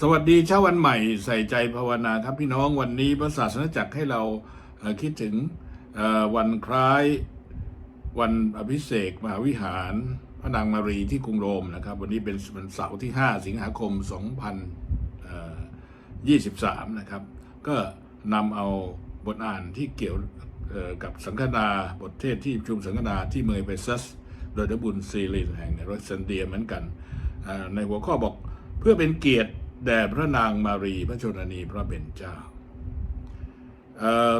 สวัสดีเช้าวันใหม่ใส่ใจภาวนาครับพี่น้องวันนี้พระศาสนจักรให้เราคิดถึงวันคล้ายวันอภิเษกมหาวิหาร พระนางมารีที่กรุงโรมนะครับ วันนี้เป็นวันเสาร์ที่ 5 สิงหาคม 2023 นะครับ ก็นำเอาบทอ่านที่เกี่ยวกับสังฆนาบทเทศที่ประชุมสังฆนาที่เมืองเอเฟซัส โดยทบุญซีลินแห่งรัสเซนเดียเหมือนกัน ในหัวข้อบอกเพื่อเป็นเกียรติ แด่พระนางมารีพระชนนีพระเบญเจ้าอ่อ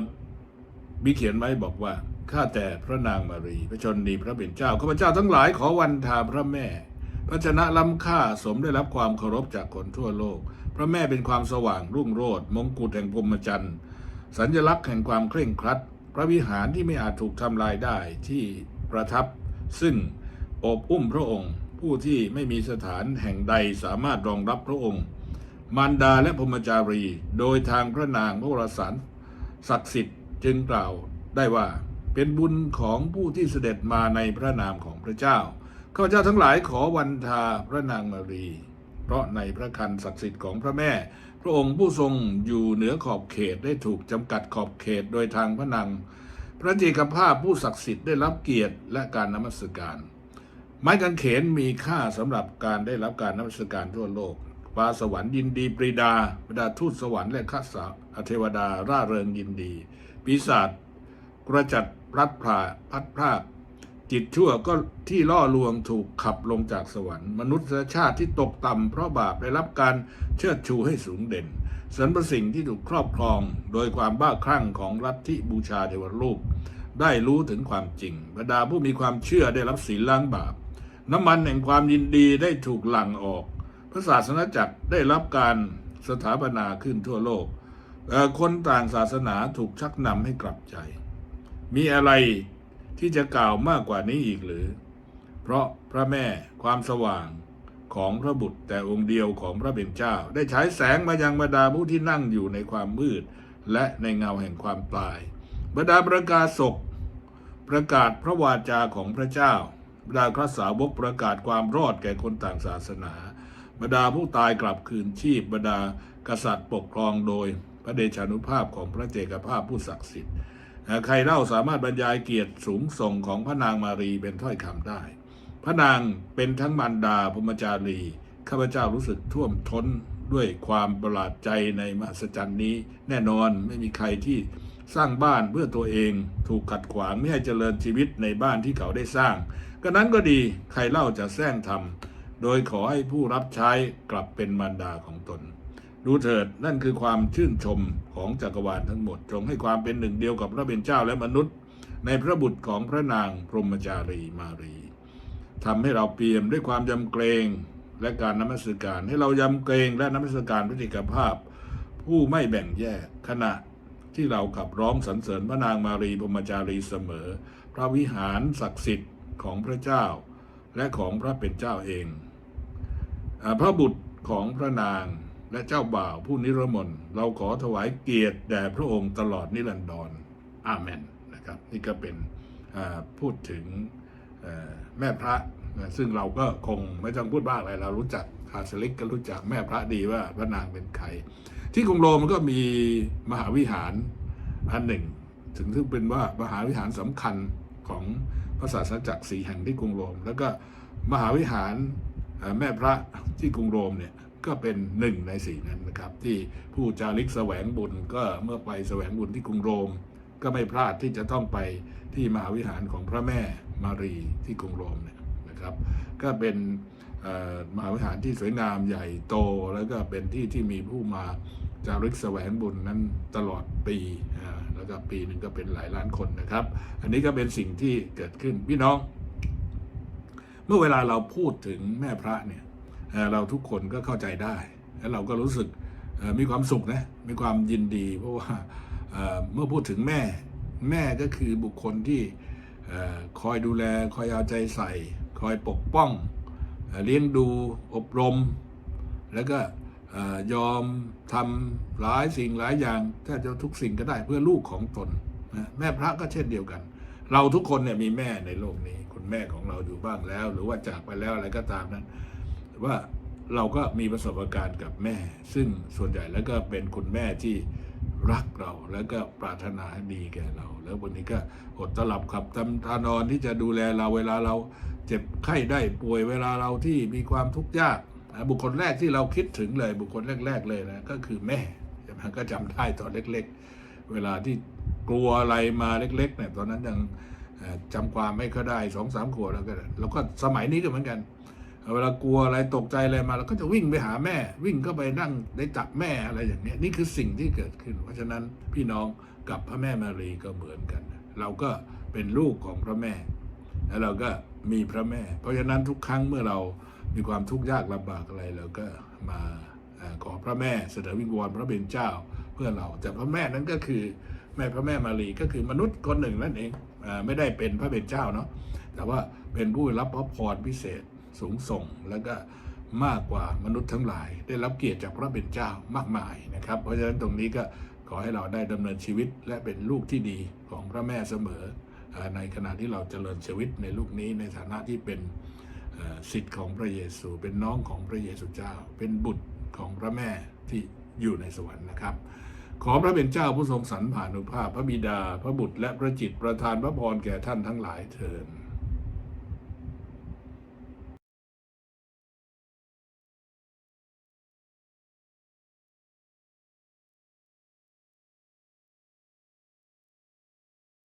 มีเขียนไว้บอกว่าข้าแต่พระนางมารีพระชนนีพระเบญเจ้าข้าพเจ้าทั้งหลายขอวันทาพระแม่พระชนะล้ำค่าสมได้รับความเคารพจากคนทั่วโลก พระแม่เป็นความสว่างรุ่งโรจน์มงกุฎแห่งพรมจรรย์สัญลักษณ์แห่งความเคร่งครัด พระวิหารที่ไม่อาจถูกทำลายได้ที่ประทับ ซึ่งอบอุ้มพระองค์ ผู้ที่ไม่มีสถานแห่งใดสามารถรองรับพระองค์ มารดาและพรมจารี โดยทางพระนางพระวรสารศักดิ์สิทธิ์จึงกล่าวได้ว่าเป็นบุญของผู้ที่เสด็จมาในพระนามของพระเจ้าข้าพเจ้าทั้งหลายขอวันทาพระนางมารี เพราะในพระคันศักดิ์สิทธิ์ของพระแม่ พระองค์ผู้ทรงอยู่เหนือขอบเขตได้ถูกจำกัดขอบเขตโดยทางพระนางพระเจกภาพผู้ศักดิ์สิทธิ์ได้รับเกียรติและการนมัสการ ไม้กางเขนมีค่าสำหรับการได้รับการนมัสการทั่วโลก ฟ้าสวรรค์ยินดีปรีดาบรรดาทูตสวรรค์และข้าสาเทวดาร่าเริงยินดี ปีศาจกระจัดพลัดพราพัดพรากจิตชั่วก็ที่ล่อลวงถูกขับลงจากสวรรค์ มนุษยชาติที่ตกต่ำเพราะบาปได้รับการเชิดชูให้สูงเด่นสรรพสิ่งที่ถูกครอบครอง โดยความบ้าคลั่งของลัทธิบูชาเทวรูป ได้รู้ถึงความจริง บรรดาผู้มีความเชื่อได้รับศีลล้างบาป น้ำมันแห่งความยินดีได้ถูกหลั่งออก พระศาสนาจักรได้รับการสถาปนาขึ้นทั่วโลก คนต่างศาสนาถูกชักนำให้กลับใจ มีอะไรที่จะกล่าวมากกว่านี้อีกหรือ เพราะพระแม่ความสว่างของพระบุตรแต่องค์เดียวของพระเบญเจ้า ได้ฉายแสงมายังบรรดาผู้ที่นั่งอยู่ในความมืด และในเงาแห่งความตาย บรรดาประกาศศกประกาศพระวาจาของพระเจ้า บรรดาพระสาวกประกาศความรอดแก่คนต่างศาสนา บรรดาผู้ตายกลับคืนชีพบรรดากษัตริย์ปกครองโดยพระเดชานุภาพของพระเจกภาพผู้ศักดิ์สิทธิ์ใครเล่าสามารถบรรยายเกียรติสูงส่งของพระนางมารีเป็นถ้อยคำได้ พระนางเป็นทั้งมารดาพรมจารีข้าพเจ้ารู้สึกท่วมท้นด้วยความประหลาดใจในมหัศจรรย์นี้ แน่นอนไม่มีใครที่สร้างบ้านเพื่อตัวเองถูกขัดขวางไม่ให้เจริญชีวิตในบ้านที่เขาได้สร้างก็นั้นก็ดีใครเล่าจะแซงทำ โดยขอให้ผู้รับใช้กลับเป็นมารดาของตน ดูเถิดนั่นคือความชื่นชมของจักรวาลทั้งหมด จงให้ความเป็นหนึ่งเดียวกับพระเป็นเจ้าและมนุษย์ ในพระบุตรของพระนางพรหมจารีมารีทำให้เราเปี่ยมด้วยความยำเกรงและการนมัสการ ให้เรายำเกรงและนมัสการพระจิกภาพ ผู้ไม่แบ่งแยกขณะที่เราขับร้องสรรเสริญพระนางมารีพรหมจารีเสมอ พระวิหารศักดิ์สิทธิ์ของพระเจ้า และของพระเป็นเจ้าเอง พระบุตรของพระนางและเจ้าบ่าวผู้นิรมนเราขอถวายเกียรติแด่พระองค์ตลอดนิรันดรอาเมนนะครับ นี่ก็เป็นพูดถึงแม่พระซึ่งเราก็คงไม่ต้องพูดบ้างอะไรเรารู้จักคาสลิกก็รู้จักแม่พระดีว่าพระนางเป็นใคร ที่กรุงโรมมันก็มีมหาวิหารอันหนึ่ง ถึงซึ่งเป็นว่ามหาวิหารสำคัญของพระศาสนาจักรสีแห่งที่กรุงโรม แล้วก็มหาวิหาร แม่พระที่กรุงโรมเนี่ยก็เป็นหนึ่งในสี่นั้นนะครับ ที่ผู้จาริกแสวงบุญก็เมื่อไปแสวงบุญที่กรุงโรม ก็ไม่พลาดที่จะต้องไปที่มหาวิหารของพระแม่มารีที่กรุงโรมเนี่ยนะครับ ก็เป็นมหาวิหารที่สวยงามใหญ่โต แล้วก็เป็นที่ที่มีผู้มาจาริกแสวงบุญนั้นตลอดปีแล้วก็ปีหนึ่งก็เป็นหลายล้านคนนะครับ อันนี้ก็เป็นสิ่งที่เกิดขึ้นพี่น้อง เมื่อเวลาเราพูดถึงแม่พระเนี่ยเราทุกคนก็เข้าใจได้ และเราก็รู้สึกมีความสุขนะมีความยินดีเพราะว่าเมื่อพูดถึงแม่แม่ก็คือบุคคลที่คอยดูแลคอยเอาใจใส่ คอยปกป้องเลี้ยงดูอบรม แล้วก็ยอมทำหลายสิ่งหลายอย่างแทบจะทุกสิ่งก็ได้เพื่อลูกของตนแม่พระก็เช่นเดียวกัน เราทุกคนเนี่ยมีแม่ในโลกนี้ คุณแม่ของเราอยู่บ้างแล้ว หรือว่าจากไปแล้วอะไรก็ตามนั้นว่าเราก็มีประสบการณ์กับแม่ ซึ่งส่วนใหญ่แล้วก็เป็นคุณแม่ที่รักเราแล้วก็ปรารถนาดีแก่เรา แล้ววันนี้ก็อดตลับขับทำทานอนที่จะดูแลเราเวลาเราเจ็บไข้ได้ป่วยเวลาเราที่มีความทุกข์ยากบุคคลแรกที่เราคิดถึงเลย บุคคลแรก ๆ เลยนะก็คือแม่ใช่ไหมก็จำได้ตอนเล็ก ๆ เวลาที่กลัวอะไรมาเล็กๆเนี่ยตอนนั้นยังเอ่อจำความไม่ค่อยได้สองสามขวบแล้วก็แล้วก็สมัยนี้ก็เหมือนกัน เวลากลัวอะไรตกใจอะไรมาเราก็จะวิ่งไปหาแม่ วิ่งเข้าไปนั่งได้จับแม่อะไรอย่างเนี้ยนี่คือสิ่งที่เกิดขึ้น เพราะฉะนั้นพี่น้องกับพระแม่มารีก็เหมือนกัน เราก็เป็นลูกของพระแม่ แล้วเราก็มีพระแม่ เพราะฉะนั้นทุกครั้งเมื่อเรามีความทุกข์ยากลำบากอะไรเราก็มาขอพระแม่เสนอวิงวอนพระเป็นเจ้า เพื่อเรา แต่พระแม่นั้นก็คือแม่พระแม่มารีก็คือมนุษย์คนหนึ่งนั่นเองอไม่ได้เป็นพระเป็นเจ้าเนาะแต่ว่าเป็นผู้รับพระพรพิเศษสูงส่งแล้วก็มากกว่ามนุษย์ทั้งหลาย ได้รับเกียรติจากพระเป็นเจ้ามากมายนะครับ เพราะฉะนั้นตรงนี้ก็ขอให้เราได้ดำเนินชีวิตและเป็นลูกที่ดีของพระแม่เสมอ ในขณะที่เราเจริญชีวิตในลูกนี้ในฐานะที่เป็นสิทธิ์ของพระเยซู เป็นน้องของพระเยซูเจ้า เป็นบุตรของพระแม่ที่ อยู่ในสวรรค์นะครับ ขอพระเป็นเจ้าผู้ทรงสรรผ่านุภาพพระบิดา พระบุตรและพระจิตประทานพระพรแก่ท่านทั้งหลายเถิด